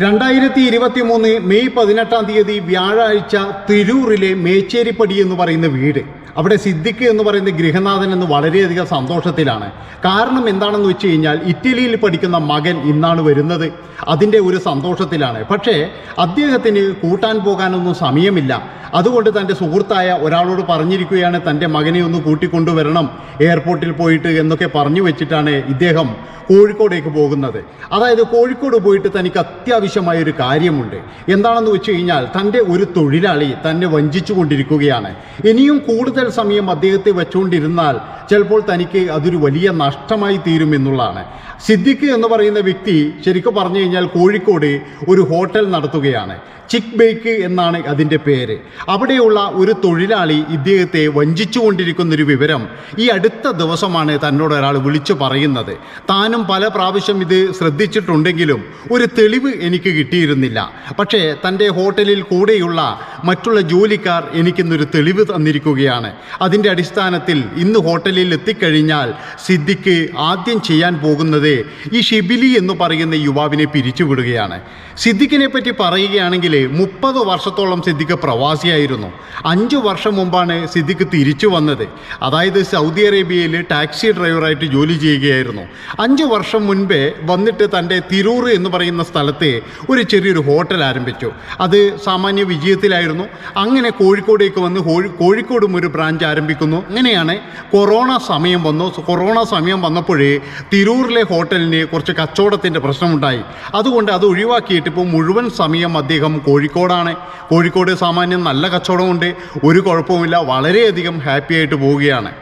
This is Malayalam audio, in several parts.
രണ്ടായിരത്തി ഇരുപത്തി മൂന്ന് മെയ് പതിനെട്ടാം തീയതി വ്യാഴാഴ്ച തിരൂറിലെ മേച്ചേരിപ്പടി എന്ന് പറയുന്ന വീട്. അവിടെ സിദ്ദിഖ് എന്ന് പറയുന്ന ഗൃഹനാഥൻ എന്ന് വളരെയധികം സന്തോഷത്തിലാണ്. കാരണം എന്താണെന്ന് വെച്ച് കഴിഞ്ഞാൽ ഇറ്റലിയിൽ പഠിക്കുന്ന മകൻ ഇന്നാണ് വരുന്നത്. അതിന്റെ ഒരു സന്തോഷത്തിലാണ്. പക്ഷേ അദ്ദേഹത്തിന് കൂട്ടാൻ പോകാനൊന്നും സമയമില്ല. അതുകൊണ്ട് തന്റെ സുഹൃത്തായ ഒരാളോട് പറഞ്ഞിരിക്കുകയാണ് തന്റെ മകനെ ഒന്ന് കൂട്ടിക്കൊണ്ടുവരണം എയർപോർട്ടിൽ പോയിട്ട് എന്നൊക്കെ പറഞ്ഞു വെച്ചിട്ടാണ് ഇദ്ദേഹം കോഴിക്കോടേക്ക് പോകുന്നത്. അതായത് കോഴിക്കോട് പോയിട്ട് തനിക്ക് അത്യാവശ്യമായ ഒരു കാര്യമുണ്ട്. എന്താണെന്ന് വെച്ച് കഴിഞ്ഞാൽ തന്റെ ഒരു തൊഴിലാളി തന്നെ വഞ്ചിച്ചു കൊണ്ടിരിക്കുകയാണ് ഇനിയും കൂടുതൽ സമയം അദ്ദേഹത്തെ വെച്ചുകൊണ്ടിരുന്നാൽ ചിലപ്പോൾ തനിക്ക് അതൊരു വലിയ നഷ്ടമായി തീരും എന്നുള്ളതാണ് സിദ്ദിഖ് എന്ന് പറയുന്ന വ്യക്തി ശരിക്കും പറഞ്ഞു കഴിഞ്ഞാൽ കോഴിക്കോട് ഒരു ഹോട്ടൽ നടത്തുകയാണ്. ചിക്ക് ബേക്ക് എന്നാണ് അതിന്റെ പേര്. അവിടെയുള്ള ഒരു തൊഴിലാളി ഇദ്ദേഹത്തെ വഞ്ചിച്ചു കൊണ്ടിരിക്കുന്നൊരു വിവരം ഈ അടുത്ത ദിവസമാണ് തന്നോട് ഒരാൾ വിളിച്ചു പറയുന്നത്. താനും പല പ്രാവശ്യം ഇത് ശ്രദ്ധിച്ചിട്ടുണ്ടെങ്കിലും ഒരു തെളിവ് എനിക്ക് കിട്ടിയിരുന്നില്ല. പക്ഷേ തന്റെ ഹോട്ടലിൽ കൂടെയുള്ള മറ്റുള്ള ജോലിക്കാർ എനിക്കിന്നൊരു തെളിവ് തന്നിരിക്കുകയാണ്. അതിന്റെ അടിസ്ഥാനത്തിൽ ഇന്ന് ഹോട്ടലിൽ എത്തിക്കഴിഞ്ഞാൽ സിദ്ദിഖ് ആദ്യം ചെയ്യാൻ പോകുന്നത് ഈ ഷിബിലി എന്ന് പറയുന്ന യുവാവിനെ പിരിച്ചുവിടുകയാണ്. സിദ്ദിഖിനെ പറ്റി പറയുകയാണെങ്കിൽ മുപ്പത് വർഷത്തോളം സിദ്ദിഖ് പ്രവാസിയായിരുന്നു. അഞ്ച് വർഷം മുമ്പാണ് സിദ്ദിഖ് തിരിച്ചു വന്നത്. അതായത് സൗദി അറേബ്യയിൽ ടാക്സി ഡ്രൈവറായിട്ട് ജോലി ചെയ്യുകയായിരുന്നു. അഞ്ച് വർഷം മുൻപേ വന്നിട്ട് തന്റെ തിരൂർ എന്ന് പറയുന്ന സ്ഥലത്തെ ഒരു ചെറിയൊരു ഹോട്ടൽ ആരംഭിച്ചു. അത് സാമാന്യ വിജയത്തിലായിരുന്നു. അങ്ങനെ കോഴിക്കോടേക്ക് വന്ന് കോഴിക്കോടും ഒരു ബ്രാഞ്ച് ആരംഭിക്കുന്നു. അങ്ങനെയാണ് കൊറോണ സമയം വന്നു. കൊറോണ സമയം വന്നപ്പോഴേ തിരൂരിലെ ഹോട്ടലിന് കുറച്ച് കച്ചവടത്തിന്റെ പ്രശ്നമുണ്ടായി. അതുകൊണ്ട് അത് ഒഴിവാക്കിയിട്ട് ഇപ്പോൾ മുഴുവൻ സമയം അദ്ദേഹം കോഴിക്കോടാണ്. കോഴിക്കോട് സാമാന്യം നല്ല കച്ചവടമുണ്ട്. ഒരു കുഴപ്പവുമില്ല. വളരെയധികം ഹാപ്പിയായിട്ട് പോവുകയാണ്.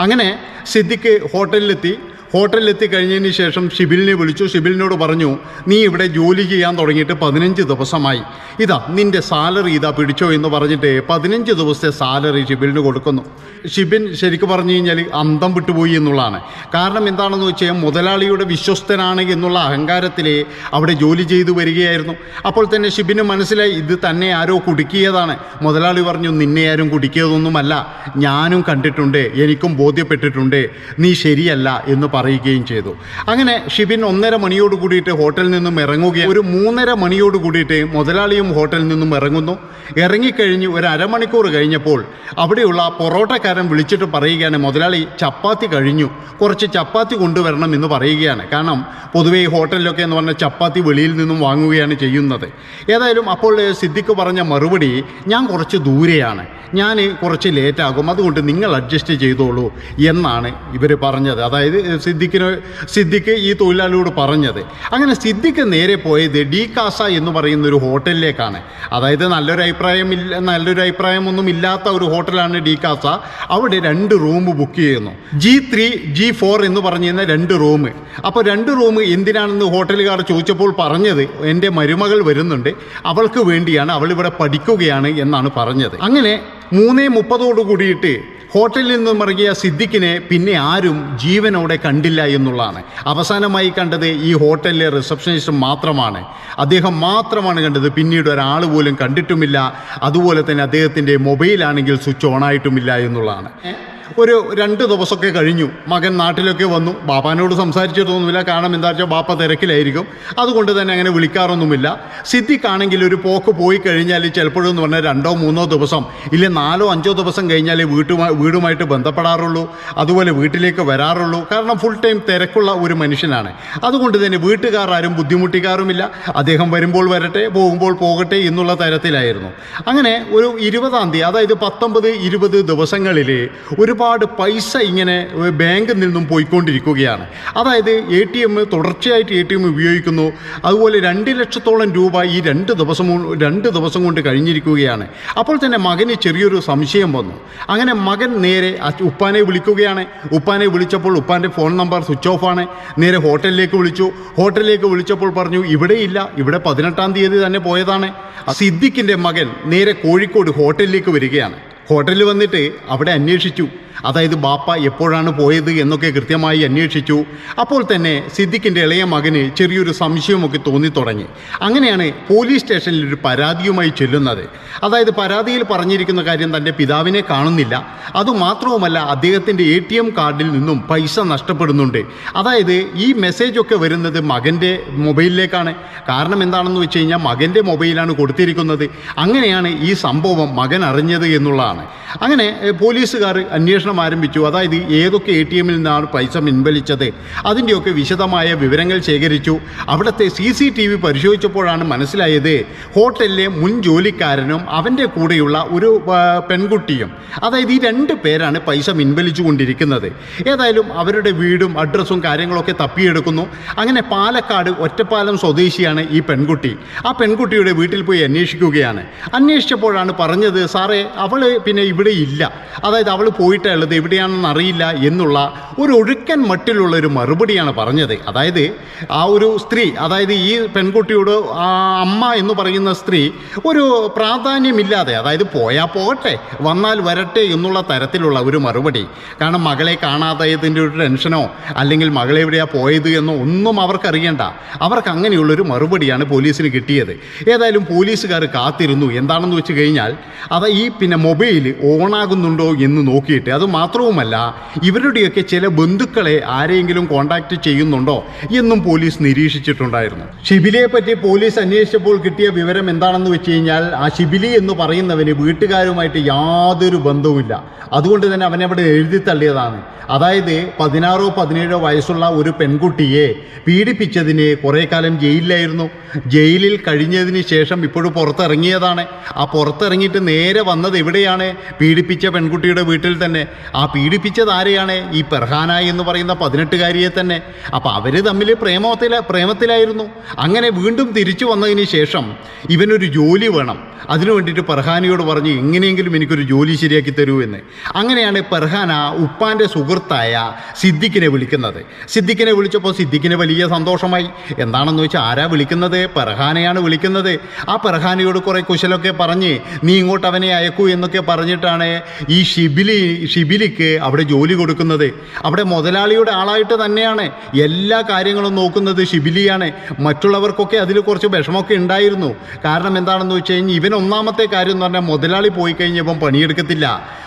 അങ്ങനെ സിദ്ദിഖ് ഹോട്ടലിലെത്തി. ഹോട്ടലിലെത്തി കഴിഞ്ഞതിന് ശേഷം ഷിബിലിനെ വിളിച്ചു. ഷിബിലിനോട് പറഞ്ഞു നീ ഇവിടെ ജോലി ചെയ്യാൻ തുടങ്ങിയിട്ട് പതിനഞ്ച് ദിവസമായി. ഇതാ നിന്റെ സാലറി ഇതാ പിടിച്ചോ എന്ന് പറഞ്ഞിട്ട് പതിനഞ്ച് ദിവസത്തെ സാലറി ഷിബിലിന് കൊടുക്കുന്നു. ഷിബിൻ ശരിക്കും പറഞ്ഞു കഴിഞ്ഞാൽ അന്തം വിട്ടുപോയി എന്നുള്ളതാണ്. കാരണം എന്താണെന്ന് വെച്ചാൽ മുതലാളിയുടെ വിശ്വസ്തനാണ് എന്നുള്ള അഹങ്കാരത്തിൽ അവിടെ ജോലി ചെയ്തു വരികയായിരുന്നു. അപ്പോൾ തന്നെ ഷിബിന് മനസ്സിലായി ഇത് തന്നെ ആരോ കുടുക്കിയതാണ്. മുതലാളി പറഞ്ഞു നിന്നെ ആരും കുടുക്കിയതൊന്നുമല്ല. ഞാനും കണ്ടിട്ടുണ്ട് എനിക്കും ബോധ്യപ്പെട്ടിട്ടുണ്ട്. നീ ശരിയല്ല എന്ന് പറയുകയും ചെയ്തു. അങ്ങനെ ഷിബിൻ ഒന്നര മണിയോട് കൂടിയിട്ട് ഹോട്ടലിൽ നിന്നും ഇറങ്ങുകയും ഒരു മൂന്നര മണിയോട് കൂടിയിട്ട് മുതലാളിയും ഹോട്ടലിൽ നിന്നും ഇറങ്ങുന്നു. ഇറങ്ങിക്കഴിഞ്ഞ് ഒരു അരമണിക്കൂർ കഴിഞ്ഞപ്പോൾ അവിടെയുള്ള പൊറോട്ടക്കാരൻ വിളിച്ചിട്ട് പറയുകയാണ് മുതലാളി ചപ്പാത്തി കഴിഞ്ഞു. കുറച്ച് ചപ്പാത്തി കൊണ്ടുവരണം എന്ന് പറയുകയാണ്. കാരണം പൊതുവേ ഈ ഹോട്ടലിലൊക്കെ എന്ന് പറഞ്ഞാൽ ചപ്പാത്തി വെളിയിൽ നിന്നും വാങ്ങുകയാണ് ചെയ്യുന്നത്. ഏതായാലും അപ്പോൾ സിദ്ദിഖ് പറഞ്ഞ മറുപടി ഞാൻ കുറച്ച് ദൂരെയാണ്. ഞാൻ കുറച്ച് ലേറ്റാകും. അതുകൊണ്ട് നിങ്ങൾ അഡ്ജസ്റ്റ് ചെയ്തോളൂ എന്നാണ് ഇവർ പറഞ്ഞത്. അതായത് സിദ്ദിഖിന് സിദ്ദിഖ് ഈ തൊഴിലാളിയോട് പറഞ്ഞത്. അങ്ങനെ സിദ്ദിഖ് നേരെ പോയത് ഡി കാസ എന്ന് പറയുന്ന ഒരു ഹോട്ടലിലേക്കാണ്. അതായത് നല്ലൊരു അഭിപ്രായം ഇല്ല നല്ലൊരു അഭിപ്രായമൊന്നും ഇല്ലാത്ത ഒരു ഹോട്ടലാണ് ഡി കാസ. അവിടെ രണ്ട് റൂം ബുക്ക് ചെയ്യുന്നു. ജി ത്രീ ജി ഫോർ എന്ന് പറഞ്ഞിരുന്ന രണ്ട് റൂം. അപ്പോൾ രണ്ട് റൂം എന്തിനാണെന്ന് ഹോട്ടലുകാർ ചോദിച്ചപ്പോൾ പറഞ്ഞത് എന്റെ മരുമകൾ വരുന്നുണ്ട്. അവൾക്ക് വേണ്ടിയാണ്. അവൾ ഇവിടെ പഠിക്കുകയാണ് എന്നാണ് പറഞ്ഞത്. അങ്ങനെ മൂന്നേ മുപ്പതോട് കൂടിയിട്ട് ഹോട്ടലിൽ നിന്ന് മറങ്ങിയ സിദ്ദിഖിനെ പിന്നെ ആരും ജീവനോടെ കണ്ടില്ല എന്നുള്ളതാണ്. അവസാനമായി കണ്ടത് ഈ ഹോട്ടലിലെ റിസപ്ഷനിസ്റ്റ് മാത്രമാണ്. അദ്ദേഹം മാത്രമാണ് കണ്ടത്. പിന്നീട് ഒരാൾ പോലും കണ്ടിട്ടുമില്ല. അതുപോലെ തന്നെ അദ്ദേഹത്തിന്റെ മൊബൈലാണെങ്കിൽ സ്വിച്ച് ഓൺ ആയിട്ടുമില്ല എന്നുള്ളതാണ്. ഒരു രണ്ട് ദിവസമൊക്കെ കഴിഞ്ഞു. മകൻ നാട്ടിലൊക്കെ വന്നു. ബാപ്പാനോട് സംസാരിച്ചിട്ടൊന്നുമില്ല കാരണം എന്താ വെച്ചാൽ ബാപ്പ തിരക്കിലായിരിക്കും. അതുകൊണ്ട് തന്നെ അങ്ങനെ വിളിക്കാറൊന്നുമില്ല. സിദ്ദിഖാണെങ്കിൽ ഒരു പോക്ക് പോയി കഴിഞ്ഞാൽ ചിലപ്പോഴെന്ന് പറഞ്ഞാൽ രണ്ടോ മൂന്നോ ദിവസം ഇല്ല നാലോ അഞ്ചോ ദിവസം കഴിഞ്ഞാൽ വീട്ടുമായി വീടുമായിട്ട് ബന്ധപ്പെടാറുള്ളൂ. അതുപോലെ വീട്ടിലേക്ക് വരാറുള്ളൂ. കാരണം ഫുൾ ടൈം തിരക്കുള്ള ഒരു മനുഷ്യനാണ്. അതുകൊണ്ട് തന്നെ വീട്ടുകാർ ആരും ബുദ്ധിമുട്ടിക്കാറുമില്ല. അദ്ദേഹം വരുമ്പോൾ വരട്ടെ പോകുമ്പോൾ പോകട്ടെ എന്നുള്ള തരത്തിലായിരുന്നു. അങ്ങനെ ഒരു ഇരുപതാം തീയതി അതായത് പത്തൊമ്പത് ഇരുപത് ദിവസങ്ങളിൽ ഒരുപാട് പൈസ ഇങ്ങനെ ബാങ്കിൽ നിന്നും പോയിക്കൊണ്ടിരിക്കുകയാണ്. അതായത് എ ടി എം തുടർച്ചയായിട്ട് എ ടി എം ഉപയോഗിക്കുന്നു. അതുപോലെ രണ്ട് ലക്ഷത്തോളം രൂപ ഈ രണ്ട് ദിവസം രണ്ട് ദിവസം കൊണ്ട് കഴിഞ്ഞിരിക്കുകയാണ്. അപ്പോൾ തന്നെ മകന് ചെറിയൊരു സംശയം വന്നു. അങ്ങനെ മകൻ നേരെ ഉപ്പാനെ വിളിക്കുകയാണ്. ഉപ്പാനെ വിളിച്ചപ്പോൾ ഉപ്പാന്റെ ഫോൺ നമ്പർ സ്വിച്ച് ഓഫ് ആണ്. നേരെ ഹോട്ടലിലേക്ക് വിളിച്ചു. ഹോട്ടലിലേക്ക് വിളിച്ചപ്പോൾ പറഞ്ഞു ഇവിടെയില്ല. ഇവിടെ പതിനെട്ടാം തീയതി തന്നെ പോയതാണ്. സിദ്ദിഖിന്റെ മകൻ നേരെ കോഴിക്കോട് ഹോട്ടലിലേക്ക് വരികയാണ്. ഹോട്ടലിൽ വന്നിട്ട് അവിടെ അന്വേഷിച്ചു. അതായത് ബാപ്പ എപ്പോഴാണ് പോയത് എന്നൊക്കെ കൃത്യമായി അന്വേഷിച്ചു. അപ്പോൾ തന്നെ സിദ്ദിഖിന്റെ ഇളയ മകന് ചെറിയൊരു സംശയമൊക്കെ തോന്നി തുടങ്ങി. അങ്ങനെയാണ് പോലീസ് സ്റ്റേഷനിൽ ഒരു പരാതിയുമായി ചെല്ലുന്നത്. അതായത് പരാതിയിൽ പറഞ്ഞിരിക്കുന്ന കാര്യം തന്റെ പിതാവിനെ കാണുന്നില്ല. അതുമാത്രവുമല്ല അദ്ദേഹത്തിന്റെ എ ടി എം കാർഡിൽ നിന്നും പൈസ നഷ്ടപ്പെടുന്നുണ്ട്. അതായത് ഈ മെസ്സേജൊക്കെ വരുന്നത് മകന്റെ മൊബൈലിലേക്കാണ്. കാരണം എന്താണെന്ന് വെച്ച് കഴിഞ്ഞാൽ മകന്റെ മൊബൈലാണ് കൊടുത്തിരിക്കുന്നത്. അങ്ങനെയാണ് ഈ സംഭവം മകൻ അറിഞ്ഞത് എന്നുള്ളതാണ്. അങ്ങനെ പോലീസുകാർ അന്വേഷണം ആരംഭിച്ചു. അതായത് ഏതൊക്കെ എ ടി എമ്മിൽ നിന്നാണ് പൈസ പിൻവലിച്ചത്? അതിന്റെയൊക്കെ വിശദമായ വിവരങ്ങൾ ശേഖരിച്ചു. അവിടുത്തെ സി സി ടി വി പരിശോധിച്ചപ്പോഴാണ് മനസ്സിലായത് ഹോട്ടലിലെ മുൻ ജോലിക്കാരനും അവന്റെ കൂടെയുള്ള ഒരു പെൺകുട്ടിയും അതായത് ഈ രണ്ട് പേരാണ് പൈസ പിൻവലിച്ചു കൊണ്ടിരിക്കുന്നത് ഏതായാലും അവരുടെ വീടും അഡ്രസ്സും കാര്യങ്ങളൊക്കെ തപ്പിയെടുക്കുന്നു. അങ്ങനെ പാലക്കാട് ഒറ്റപ്പാലം സ്വദേശിയാണ് ഈ പെൺകുട്ടി. ആ പെൺകുട്ടിയുടെ വീട്ടിൽ പോയി അന്വേഷിക്കുകയാണ്. അന്വേഷിച്ചപ്പോഴാണ് പറഞ്ഞത് സാറേ അവൾ പിന്നെ ഇവിടെ ഇല്ല. അതായത് അവൾ പോയിട്ടുള്ളത് എവിടെയാണെന്ന് അറിയില്ല എന്നുള്ള ഒരു ഒഴുക്കൻ മട്ടിലുള്ള ഒരു മറുപടിയാണ് പറഞ്ഞത്. അതായത് ആ ഒരു സ്ത്രീ അതായത് ഈ പെൺകുട്ടിയോട് അമ്മ എന്ന് പറയുന്ന സ്ത്രീ ഒരു പ്രാധാന്യമില്ലാതെ അതായത് പോയാൽ പോകട്ടെ വന്നാൽ വരട്ടെ എന്നുള്ള തരത്തിലുള്ള ഒരു മറുപടി. കാരണം മകളെ കാണാതായതിന്റെ ഒരു ടെൻഷനോ അല്ലെങ്കിൽ മകളെ എവിടെയാണ് പോയത് എന്നോ ഒന്നും അവർക്കറിയണ്ട അവർക്ക് അങ്ങനെയുള്ളൊരു മറുപടിയാണ് പോലീസിന് കിട്ടിയത്. ഏതായാലും പോലീസുകാർ കാത്തിരുന്നു. എന്താണെന്ന് വെച്ച് കഴിഞ്ഞാൽ അത് ഈ പിന്നെ മൊബൈൽ ഓണാകുന്നുണ്ടോ എന്ന് നോക്കിയിട്ട് അത് മാത്രവുമല്ല ഇവരുടെയൊക്കെ ചില ബന്ധുക്കളെ ആരെങ്കിലും കോണ്ടാക്ട് ചെയ്യുന്നുണ്ടോ എന്നും പോലീസ് നിരീക്ഷിച്ചിട്ടുണ്ടായിരുന്നു. ഷിബിലിയെ പറ്റി പോലീസ് അന്വേഷിച്ചപ്പോൾ കിട്ടിയ വിവരം എന്താണെന്ന് വെച്ച് കഴിഞ്ഞാൽ ആ ഷിബിലി എന്ന് പറയുന്നവന് വീട്ടുകാരുമായിട്ട് യാതൊരു ബന്ധവുമില്ല. അതുകൊണ്ട് തന്നെ അവനെ അവിടെ എഴുതി തള്ളിയതാണ്. അതായത് പതിനാറോ പതിനേഴോ വയസ്സുള്ള ഒരു പെൺകുട്ടിയെ പീഡിപ്പിച്ചതിന് കുറേ കാലം ജയിലിലായിരുന്നു. ജയിലിൽ കഴിഞ്ഞതിന് ശേഷം ഇപ്പോഴും പുറത്തിറങ്ങിയതാണ്. ആ പുറത്തിറങ്ങിയിട്ട് നേരെ വന്നത് എവിടെയാണ്? പീഡിപ്പിച്ച പെൺകുട്ടിയുടെ വീട്ടിൽ തന്നെ. ആ പീഡിപ്പിച്ചത് ആരെയാണ്? ഈ പെർഹാന എന്ന് പറയുന്ന പതിനെട്ടുകാരിയെ തന്നെ. അപ്പോൾ അവർ തമ്മിൽ പ്രേമത്തില പ്രേമത്തിലായിരുന്നു. അങ്ങനെ വീണ്ടും തിരിച്ചു വന്നതിന് ശേഷം ഇവനൊരു ജോലി വേണം. അതിനു വേണ്ടിയിട്ട് പെർഹാനയോട് പറഞ്ഞ് എങ്ങനെയെങ്കിലും എനിക്കൊരു ജോലി ശരിയാക്കി തരൂ എന്ന്. അങ്ങനെയാണ് പെർഹാന ഉപ്പാന്റെ സുഹൃത്തായ സിദ്ദിഖിനെ വിളിക്കുന്നത്. സിദ്ദിഖിനെ വിളിച്ചപ്പോൾ സിദ്ദിഖിന് വലിയ സന്തോഷമായി. എന്താണെന്ന് വെച്ചാൽ ആരാ വിളിക്കുന്നത്? പെർഹാനയാണ് വിളിക്കുന്നത്. ആ പെർഹാനയോട് കുറേ കുശലൊക്കെ പറഞ്ഞ് നീ ഇങ്ങോട്ട് അവനെ അയക്കൂ എന്നൊക്കെ പറഞ്ഞിട്ടാണ് ഈ ഷിബിലി ഷിബിലിക്ക് അവിടെ ജോലി കൊടുക്കുന്നത്. അവിടെ മുതലാളിയുടെ ആളായിട്ട് തന്നെയാണ്. എല്ലാ കാര്യങ്ങളും നോക്കുന്നത് ഷിബിലിയാണ് മറ്റുള്ളവർക്കൊക്കെ അതിൽ കുറച്ച് വിഷമമൊക്കെ ഉണ്ടായിരുന്നു. കാരണം എന്താണെന്ന് വെച്ച് കഴിഞ്ഞാൽ ഇവൻ ഒന്നാമത്തെ കാര്യം എന്ന് പറഞ്ഞാൽ മുതലാളി പോയി കഴിഞ്ഞാൽ ഇവൻ പണിയെടുക്കത്തില്ല.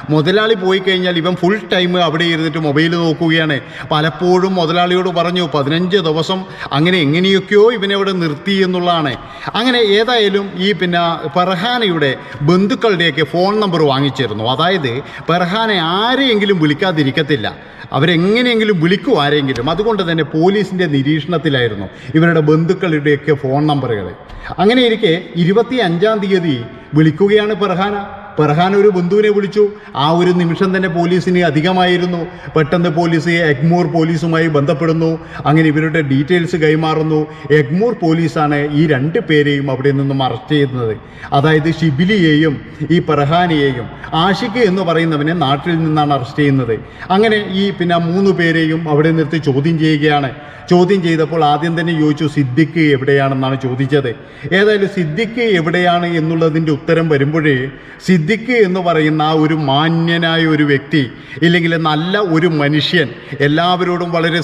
മുതലാളി പോയി കഴിഞ്ഞാൽ ഇവൻ ഫുൾ ടൈം അവിടെ ഇരുന്നിട്ട് മൊബൈൽ നോക്കുകയാണ്. പലപ്പോഴും മുതലാളിയോട് പറഞ്ഞു പതിനഞ്ച് ദിവസം അങ്ങനെ എങ്ങനെയൊക്കെയോ ഇവനെ അവിടെ നിർത്തി എന്നുള്ളതാണ്. അങ്ങനെ ഏതായാലും ഈ പിന്നെ പെർഹാനയുടെ ബന്ധുക്കളുടെയൊക്കെ ഫോൺ നമ്പർ വാങ്ങിച്ചിരുന്നു. അതായത് പെർഹാനെ ആരെയെങ്കിലും വിളിക്കാതിരിക്കത്തില്ല. അവരെങ്ങനെയെങ്കിലും വിളിക്കും ആരെങ്കിലും. അതുകൊണ്ട് തന്നെ പോലീസിന്റെ നിരീക്ഷണത്തിലായിരുന്നു ഇവരുടെ ബന്ധുക്കളുടെയൊക്കെ ഫോൺ നമ്പറുകൾ അങ്ങനെ ഇരിക്കെ ഇരുപത്തി അഞ്ചാം തീയതി വിളിക്കുകയാണ് പെർഹാന പെർഹാൻ ഒരു ബന്ധുവിനെ വിളിച്ചു. ആ ഒരു നിമിഷം തന്നെ പോലീസിന് അധികമായിരുന്നു. പെട്ടെന്ന് പോലീസ് എഗ്മൂർ പോലീസുമായി ബന്ധപ്പെടുന്നു. അങ്ങനെ ഇവരുടെ ഡീറ്റെയിൽസ് കൈമാറുന്നു. എഗ്മൂർ പോലീസാണ് ഈ രണ്ട് പേരെയും അവിടെ നിന്നും അറസ്റ്റ് ചെയ്യുന്നത്. അതായത് ഷിബിലിയെയും ഈ പെർഹാനെയെയും ആഷിഖ് എന്ന് പറയുന്നവനെ നാട്ടിൽ നിന്നാണ് അറസ്റ്റ് ചെയ്യുന്നത്. അങ്ങനെ ഈ പിന്നെ മൂന്ന് പേരെയും അവിടെ നിർത്തി ചോദ്യം ചെയ്യുകയാണ്. ചോദ്യം ചെയ്തപ്പോൾ ആദ്യം തന്നെ ചോദിച്ചു സിദ്ദിഖ് എവിടെയാണെന്നാണ് ചോദിച്ചത്? ഏതായാലും സിദ്ദിഖ് എവിടെയാണ് എന്നുള്ളതിന്റെ ഉത്തരം വരുമ്പോഴേ എന്ന് പറയുന്ന ആ ഒരു മാന്യനായ ഒരു വ്യക്തി ഇല്ലെങ്കിൽ നല്ല ഒരു മനുഷ്യൻ എല്ലാവരോടും വളരെ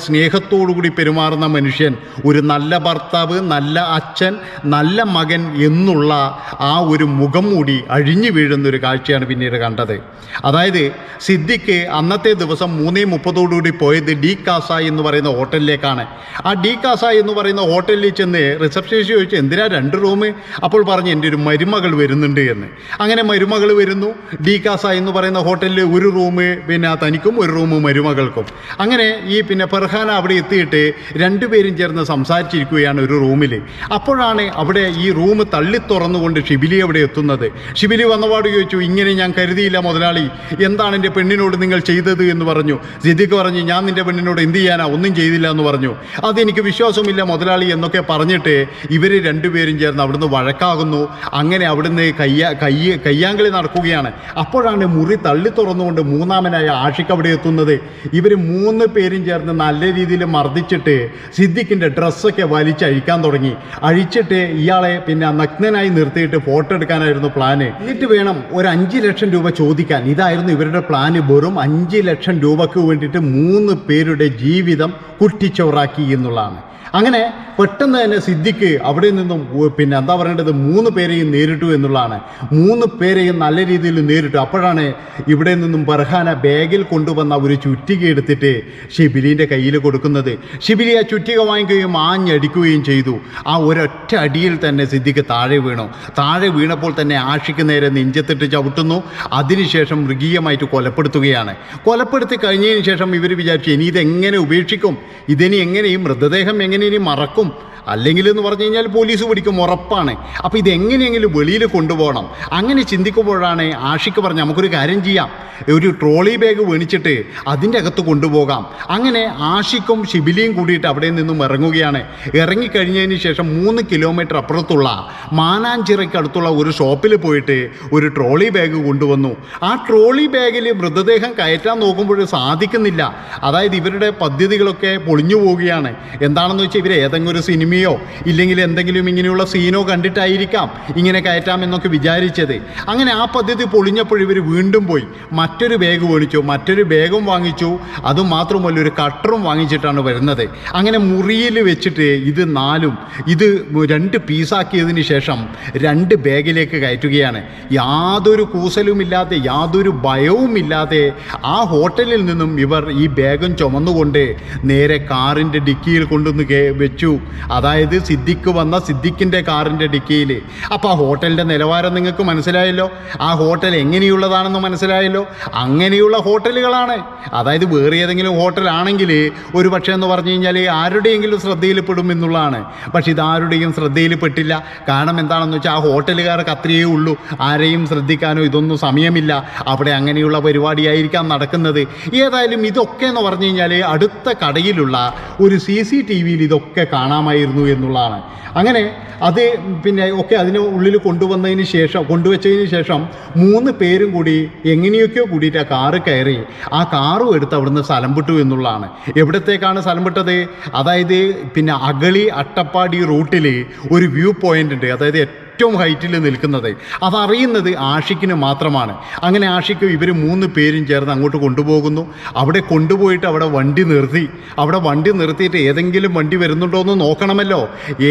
കൂടി പെരുമാറുന്ന മനുഷ്യൻ ഒരു നല്ല ഭർത്താവ് നല്ല അച്ഛൻ നല്ല മകൻ എന്നുള്ള ആ ഒരു മുഖം മൂടി അഴിഞ്ഞു വീഴുന്ന ഒരു കാഴ്ചയാണ് പിന്നീട് കണ്ടത്. അതായത് സിദ്ദിഖ് അന്നത്തെ ദിവസം മൂന്നേ മുപ്പതോടുകൂടി പോയത് ഡി കാസ എന്ന് പറയുന്ന ഹോട്ടലിലേക്കാണ്. ആ ഡി കാസ എന്ന് പറയുന്ന ഹോട്ടലിൽ ചെന്ന് റിസപ്ഷനിസ്റ്റ് ചോദിച്ചു എന്തിനാ രണ്ട് റൂം അപ്പോൾ പറഞ്ഞു എന്റെ ഒരു മരുമകൾ വരുന്നുണ്ട് എന്ന്. അങ്ങനെ മരുമകൾ വരുന്നു. ഡി കാസ എന്ന് പറയുന്ന ഹോട്ടലിൽ ഒരു റൂം പിന്നെ തനിക്കും ഒരു റൂം മരുമകൾക്കും. അങ്ങനെ ഈ പിന്നെ ഫെർഹാന അവിടെ എത്തിയിട്ട് രണ്ടുപേരും ചേർന്ന് സംസാരിച്ചിരിക്കുകയാണ് ഒരു റൂമിൽ അപ്പോഴാണ് അവിടെ ഈ റൂം തള്ളി തുറന്നുകൊണ്ട് ഷിബിലി അവിടെ എത്തുന്നത്. ഷിബിലി വന്നപാട് ചോദിച്ചു ഇങ്ങനെ ഞാൻ കരുതിയില്ല മുതലാളി. എന്താണ് എന്റെ പെണ്ണിനോട് നിങ്ങൾ ചെയ്തത്? എന്ന് പറഞ്ഞു. സിദ്ദിഖ് പറഞ്ഞു ഞാൻ നിന്റെ പെണ്ണിനോട് എന്ത് ചെയ്യാനാ? ഒന്നും ചെയ്തില്ല എന്ന് പറഞ്ഞു. അതെനിക്ക് വിശ്വാസമില്ല മുതലാളി എന്നൊക്കെ പറഞ്ഞിട്ട് ഇവർ രണ്ടുപേരും ചേർന്ന് അവിടുന്ന് വഴക്കാകുന്നു. അങ്ങനെ അവിടുന്ന് കയ്യ കയ്യ കയ്യാങ്കളി നടക്കുകയാണ്. അപ്പോഴാണ് മുറി തള്ളി തുറന്നുകൊണ്ട് മൂന്നാമനായ ആഷിഖ് അവിടെ എത്തുന്നത്. ഇവർ മൂന്ന് പേരും ചേർന്ന് നല്ല രീതിയിൽ മർദ്ദിച്ചിട്ട് സിദ്ദിഖിന്റെ ഡ്രസ്സൊക്കെ വലിച്ചഴിക്കാൻ തുടങ്ങി. അഴിച്ചിട്ട് ഇയാളെ പിന്നെ നഗ്നനായി നിർത്തിയിട്ട് ഫോട്ടോ എടുക്കാനായിരുന്നു പ്ലാന് എന്നിട്ട് വേണം ഒരു അഞ്ച് ലക്ഷം രൂപ ചോദിക്കാൻ. ഇതായിരുന്നു ഇവരുടെ പ്ലാന് വെറും അഞ്ച് ലക്ഷം രൂപക്ക് വേണ്ടിയിട്ട് മൂന്ന് പേരുടെ ജീവിതം കുട്ടിച്ചോറാക്കി എന്നുള്ളതാണ്. അങ്ങനെ പെട്ടെന്ന് തന്നെ സിദ്ദിഖ് അവിടെ നിന്നും പിന്നെ എന്താ പറയേണ്ടത്? മൂന്ന് പേരെയും നേരിട്ടു എന്നുള്ളതാണ്. മൂന്ന് പേരെയും നല്ല രീതിയിൽ നേരിട്ടു. അപ്പോഴാണ് ഇവിടെ നിന്നും ബർഹാന ബാഗിൽ കൊണ്ടുവന്ന ഒരു ചുറ്റിക എടുത്തിട്ട് ഷിബിലിന്റെ കയ്യിൽ കൊടുക്കുന്നത്. ഷിബിലി ആ ചുറ്റിക വാങ്ങിക്കുകയും ആഞ്ഞടിക്കുകയും ചെയ്തു. ആ ഒരൊറ്റ അടിയിൽ തന്നെ സിദ്ദിഖ് താഴെ വീണു. താഴെ വീണപ്പോൾ തന്നെ ആഷിക്ക് നേരെ നെഞ്ചത്തിട്ട് ചവിട്ടുന്നു. അതിനുശേഷം മൃഗീയമായിട്ട് കൊലപ്പെടുത്തുകയാണ്. കൊലപ്പെടുത്തി കഴിഞ്ഞതിന് ശേഷം ഇവർ വിചാരിച്ചു ഇനി ഇതെങ്ങനെ ഉപേക്ഷിക്കും? ഇതിനി എങ്ങനെയും മൃതദേഹം എങ്ങനെ ഇനി മറക്കും. അല്ലെങ്കിൽ എന്ന് പറഞ്ഞു കഴിഞ്ഞാൽ പോലീസ് പിടിക്കും ഉറപ്പാണ്. അപ്പോൾ ഇതെങ്ങനെയെങ്കിലും വെളിയിൽ കൊണ്ടുപോകണം. അങ്ങനെ ചിന്തിക്കുമ്പോഴാണ് ആഷിക്ക് പറഞ്ഞ് നമുക്കൊരു കാര്യം ചെയ്യാം. ഒരു ട്രോളി ബാഗ് വേണിച്ചിട്ട് അതിന്റെ അകത്ത് കൊണ്ടുപോകാം. അങ്ങനെ ആഷിക്കും ഷിബിലിയും കൂടിയിട്ട് അവിടെ നിന്നും ഇറങ്ങുകയാണ്. ഇറങ്ങിക്കഴിഞ്ഞതിന് ശേഷം മൂന്ന് കിലോമീറ്റർ അപ്പുറത്തുള്ള മാനാഞ്ചിറയ്ക്കടുത്തുള്ള ഒരു ഷോപ്പിൽ പോയിട്ട് ഒരു ട്രോളി ബാഗ് കൊണ്ടുവന്നു. ആ ട്രോളി ബാഗിൽ മൃതദേഹം കയറ്റാൻ നോക്കുമ്പോൾ സാധിക്കുന്നില്ല. അതായത് ഇവരുടെ പദ്ധതികളൊക്കെ പൊളിഞ്ഞു പോവുകയാണ്. എന്താണെന്ന് വെച്ചാൽ ഇവർ ഏതെങ്കിലും ഒരു സിനിമയോ ഇല്ലെങ്കിൽ എന്തെങ്കിലും ഇങ്ങനെയുള്ള സീനോ കണ്ടിട്ടായിരിക്കാം ഇങ്ങനെ കയറ്റാമെന്നൊക്കെ വിചാരിച്ചത്. അങ്ങനെ ആ പദ്ധതി പൊളിഞ്ഞപ്പോൾ ഇവർ വീണ്ടും പോയി. മറ്റൊരു ബാഗ് മേടിച്ചു മറ്റൊരു ബാഗും വാങ്ങിച്ചു. അതുമാത്രമല്ല ഒരു കട്ടറും വാങ്ങിച്ചിട്ടാണ് വരുന്നത്. അങ്ങനെ മുറിയിൽ വെച്ചിട്ട് ഇത് നാലും ഇത് രണ്ട് പീസാക്കിയതിന് ശേഷം രണ്ട് ബാഗിലേക്ക് കയറ്റുകയാണ്. യാതൊരു കൂസലുമില്ലാതെ യാതൊരു ഭയവുമില്ലാതെ ആ ഹോട്ടലിൽ നിന്നും ഇവർ ഈ ബാഗും ചുമന്നുകൊണ്ട് നേരെ കാറിന്റെ ഡിക്കിയിൽ കൊണ്ടുവന്ന് വെച്ചു. അതായത് സിദ്ദിഖ് വന്ന സിദ്ദിഖിന്റെ കാറിന്റെ ഡിക്കിയിൽ. അപ്പോൾ ആ ഹോട്ടലിന്റെ നിലവാരം നിങ്ങൾക്ക് മനസ്സിലായല്ലോ? ആ ഹോട്ടൽ എങ്ങനെയുള്ളതാണെന്ന് മനസ്സിലായല്ലോ? അങ്ങനെയുള്ള ഹോട്ടലുകളാണ്. അതായത് വേറെ ഏതെങ്കിലും ഹോട്ടലാണെങ്കിൽ ഒരു പക്ഷേ എന്ന് പറഞ്ഞു കഴിഞ്ഞാൽ ആരുടെയെങ്കിലും ശ്രദ്ധയിൽപ്പെടും എന്നുള്ളതാണ്. പക്ഷെ ഇതാരുടെയും ശ്രദ്ധയിൽപ്പെട്ടില്ല. കാരണം എന്താണെന്ന് വെച്ചാൽ ആ ഹോട്ടലുകാർക്ക് അത്രയേ ഉള്ളൂ. ആരെയും ശ്രദ്ധിക്കാനോ ഇതൊന്നും സമയമില്ല. അവിടെ അങ്ങനെയുള്ള പരിപാടിയായിരിക്കാം നടക്കുന്നത്. ഏതായാലും ഇതൊക്കെ എന്ന് പറഞ്ഞു കഴിഞ്ഞാൽ അടുത്ത കടയിലുള്ള ഒരു സി സി ടി വിയിൽ ഇതൊക്കെ കാണാമായിരുന്നു എന്നുള്ളതാണ്. അങ്ങനെ അത് പിന്നെ ഒക്കെ അതിന് ഉള്ളിൽ കൊണ്ടുവന്നതിന് ശേഷം കൊണ്ടുവച്ചതിന് ശേഷം മൂന്ന് പേരും കൂടി എങ്ങനെയൊക്കെയോ കൂടിയിട്ട് ആ കാറ് കയറി ആ കാറും എടുത്ത് അവിടുന്ന് സ്ഥലം വിട്ടു എന്നുള്ളതാണ്. എവിടത്തേക്കാണ് സ്ഥലം വിട്ടത്? അതായത് പിന്നെ അഗളി അട്ടപ്പാടി റൂട്ടിൽ ഒരു വ്യൂ പോയിന്റ് ഉണ്ട്. അതായത് ഏറ്റവും ഹൈറ്റിൽ നിൽക്കുന്നത്. അതറിയുന്നത് ആഷിക്കിന് മാത്രമാണ്. അങ്ങനെ ആഷിക്ക് ഇവർ മൂന്ന് പേരും ചേർന്ന് അങ്ങോട്ട് കൊണ്ടുപോകുന്നു. അവിടെ കൊണ്ടുപോയിട്ട് അവിടെ വണ്ടി നിർത്തി. അവിടെ വണ്ടി നിർത്തിയിട്ട് ഏതെങ്കിലും വണ്ടി വരുന്നുണ്ടോ എന്ന് നോക്കണമല്ലോ.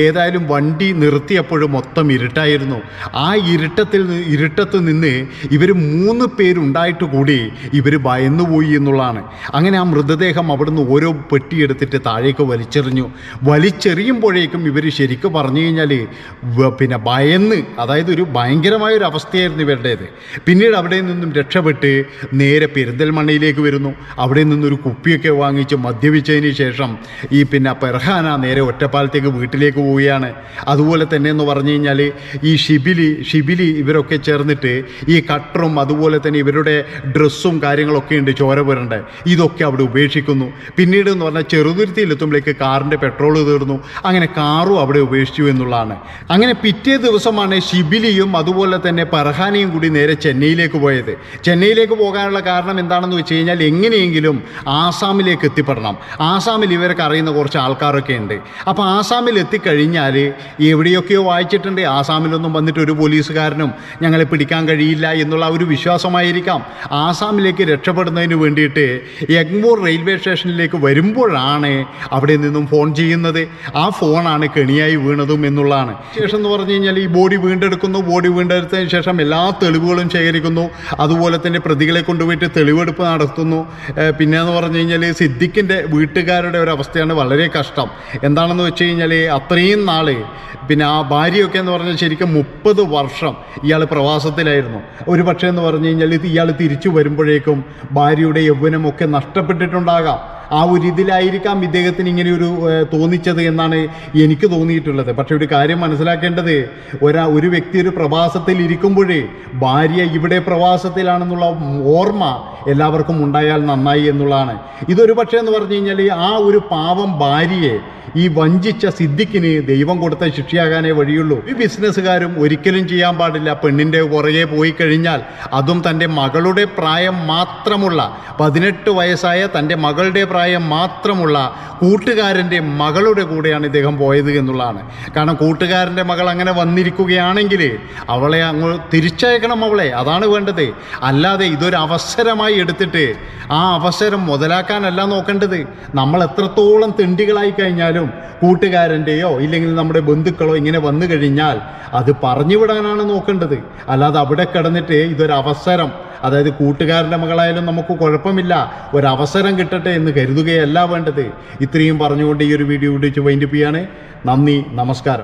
ഏതായാലും വണ്ടി നിർത്തിയപ്പോഴും മൊത്തം ഇരുട്ടായിരുന്നു. ആ ഇരുട്ടത്തിൽ ഇരുട്ടത്ത് നിന്ന് ഇവർ മൂന്ന് പേരുണ്ടായിട്ട് കൂടി ഇവർ ഭയന്നുപോയി എന്നുള്ളതാണ്. അങ്ങനെ ആ മൃതദേഹം അവിടുന്ന് ഓരോ പെട്ടിയെടുത്തിട്ട് താഴേക്ക് വലിച്ചെറിഞ്ഞു. വലിച്ചെറിയുമ്പോഴേക്കും ഇവർ ശരിക്കും പറഞ്ഞു കഴിഞ്ഞാൽ പിന്നെ പിന്നെ ഭയന്ന് അതായത് ഒരു ഭയങ്കരമായ ഒരു അവസ്ഥയായിരുന്നു ഇവരുടേത്. പിന്നീട് അവിടെ നിന്നും രക്ഷപ്പെട്ട് നേരെ പെരിന്തൽമണ്ണയിലേക്ക് വരുന്നു. അവിടെ നിന്നൊരു കുപ്പിയൊക്കെ വാങ്ങിച്ച് മദ്യപിച്ചതിന് ശേഷം ഈ പിന്നെ പെർഹാന നേരെ ഒറ്റപ്പാലത്തേക്ക് വീട്ടിലേക്ക് പോവുകയാണ്. അതുപോലെ തന്നെ എന്ന് പറഞ്ഞു കഴിഞ്ഞാൽ ഈ ഷിബിലി ഷിബിലി ഇവരൊക്കെ ചേർന്നിട്ട് ഈ കട്ടറും അതുപോലെ തന്നെ ഇവരുടെ ഡ്രസ്സും കാര്യങ്ങളൊക്കെ ഉണ്ട് ചോര പുരണ്ട്. ഇതൊക്കെ അവിടെ ഉപേക്ഷിക്കുന്നു. പിന്നീട് എന്ന് പറഞ്ഞാൽ ചെറുതുരുത്തിയിലെത്തുമ്പോഴേക്ക് കാറിന്റെ പെട്രോൾ തീർന്നു. അങ്ങനെ കാറും അവിടെ ഉപേക്ഷിച്ചു എന്നുള്ളതാണ്. അങ്ങനെ പിറ്റേ ദിവസമാണ് ഷിബിലിയും അതുപോലെ തന്നെ പർഹാനയും കൂടി നേരെ ചെന്നൈയിലേക്ക് പോയത്. ചെന്നൈയിലേക്ക് പോകാനുള്ള കാരണം എന്താണെന്ന് വെച്ച് കഴിഞ്ഞാൽ എങ്ങനെയെങ്കിലും ആസാമിലേക്ക് എത്തിപ്പെടണം. ആസാമിൽ ഇവരൊക്കെ അറിയുന്ന കുറച്ച് ആൾക്കാരൊക്കെ ഉണ്ട്. അപ്പോൾ ആസാമിൽ എത്തിക്കഴിഞ്ഞാൽ എവിടെയൊക്കെയോ വായിച്ചിട്ടുണ്ട് ആസാമിലൊന്നും വന്നിട്ട് ഒരു പോലീസുകാരനും ഞങ്ങളെ പിടിക്കാൻ കഴിയില്ല എന്നുള്ള ഒരു വിശ്വാസമായിരിക്കാം. ആസാമിലേക്ക് രക്ഷപ്പെടുന്നതിന് വേണ്ടിയിട്ട് എഗ്മൂർ റെയിൽവേ സ്റ്റേഷനിലേക്ക് വരുമ്പോഴാണ് അവിടെ നിന്നും ഫോൺ ചെയ്യുന്നത്. ആ ഫോണാണ് കെണിയായി വീണതും എന്നുള്ളതാണ്. ശേഷം എന്ന് പറഞ്ഞു കഴിഞ്ഞാൽ ഈ ബോഡി വീണ്ടെടുക്കുന്നു ബോഡി വീണ്ടെടുത്തതിന് ശേഷം എല്ലാ തെളിവുകളും ശേഖരിക്കുന്നു. അതുപോലെ തന്നെ പ്രതികളെ കൊണ്ടുപോയിട്ട് തെളിവെടുപ്പ് നടത്തുന്നു. പിന്നെ എന്ന് പറഞ്ഞു കഴിഞ്ഞാൽ സിദ്ദിഖിന്റെ വീട്ടുകാരുടെ ഒരു അവസ്ഥയാണ് വളരെ കഷ്ടം. എന്താണെന്ന് വെച്ച് കഴിഞ്ഞാൽ അത്രയും നാൾ പിന്നെ ആ ഭാര്യയൊക്കെ എന്ന് പറഞ്ഞാൽ ശരിക്കും മുപ്പത് വർഷം ഇയാൾ പ്രവാസത്തിലായിരുന്നു. ഒരു പക്ഷേ എന്ന് പറഞ്ഞു കഴിഞ്ഞാൽ ഇയാൾ തിരിച്ചു വരുമ്പോഴേക്കും ഭാര്യയുടെ യൗവനമൊക്കെ നഷ്ടപ്പെട്ടിട്ടുണ്ടാകാം. ആ ഒരു ഇതിലായിരിക്കാം ഇദ്ദേഹത്തിന് ഇങ്ങനെ ഒരു തോന്നിച്ചത് എന്നാണ് എനിക്ക് തോന്നിയിട്ടുള്ളത്. പക്ഷെ ഒരു കാര്യം മനസ്സിലാക്കേണ്ടത് ഒരാ ഒരു വ്യക്തി ഒരു പ്രവാസത്തിൽ ഇരിക്കുമ്പോഴേ ഭാര്യ ഇവിടെ പ്രവാസത്തിലാണെന്നുള്ള ഓർമ്മ എല്ലാവർക്കും ഉണ്ടായാൽ നന്നായി എന്നുള്ളതാണ്. ഇതൊരു പക്ഷേ എന്ന് പറഞ്ഞു കഴിഞ്ഞാൽ ആ ഒരു പാവം ഭാര്യയെ ഈ വഞ്ചിച്ച സിദ്ദിഖിന് ദൈവം കൊടുത്ത ശിക്ഷയാകാനേ വഴിയുള്ളൂ. ഈ ബിസിനസ്സുകാരും ഒരിക്കലും ചെയ്യാൻ പാടില്ല. പെണ്ണിന്റെ പുറകെ പോയി കഴിഞ്ഞാൽ അതും തന്റെ മകളുടെ പ്രായം മാത്രമുള്ള പതിനെട്ട് വയസ്സായ തന്റെ മകളുടെ പ്രായം മാത്രമുള്ള കൂട്ടുകാരന്റെ മകളുടെ കൂടെയാണ് ഇദ്ദേഹം പോയത് എന്നുള്ളതാണ്. കാരണം കൂട്ടുകാരന്റെ മകൾ അങ്ങനെ വന്നിരിക്കുകയാണെങ്കിൽ അവളെ അങ്ങ് തിരിച്ചയക്കണം അവളെ. അതാണ് വേണ്ടത്. അല്ലാതെ ഇതൊരു അവസരമായി എടുത്തിട്ട് ആ അവസരം മുതലാക്കാനല്ല നോക്കേണ്ടത്. നമ്മൾ എത്രത്തോളം തെണ്ടികളായി കഴിഞ്ഞാലും കൂട്ടുകാരന്റെയോ ഇല്ലെങ്കിൽ നമ്മുടെ ബന്ധുക്കളോ ഇങ്ങനെ വന്നു കഴിഞ്ഞാൽ അത് പറഞ്ഞു വിടാനാണ് നോക്കേണ്ടത്. അല്ലാതെ അവിടെ കിടന്നിട്ട് ഇതൊരവസരം അതായത് കൂട്ടുകാരന്റെ മകളായാലും നമുക്ക് കുഴപ്പമില്ല. ഒരവസരം കിട്ടട്ടെ എന്ന് കരുതുകയല്ല വേണ്ടത്. ഇത്രയും പറഞ്ഞുകൊണ്ട് ഈ ഒരു വീഡിയോ വിടിച്ച് വൈൻഡപ്പ് ചെയ്യാണ്. നന്ദി നമസ്കാരം.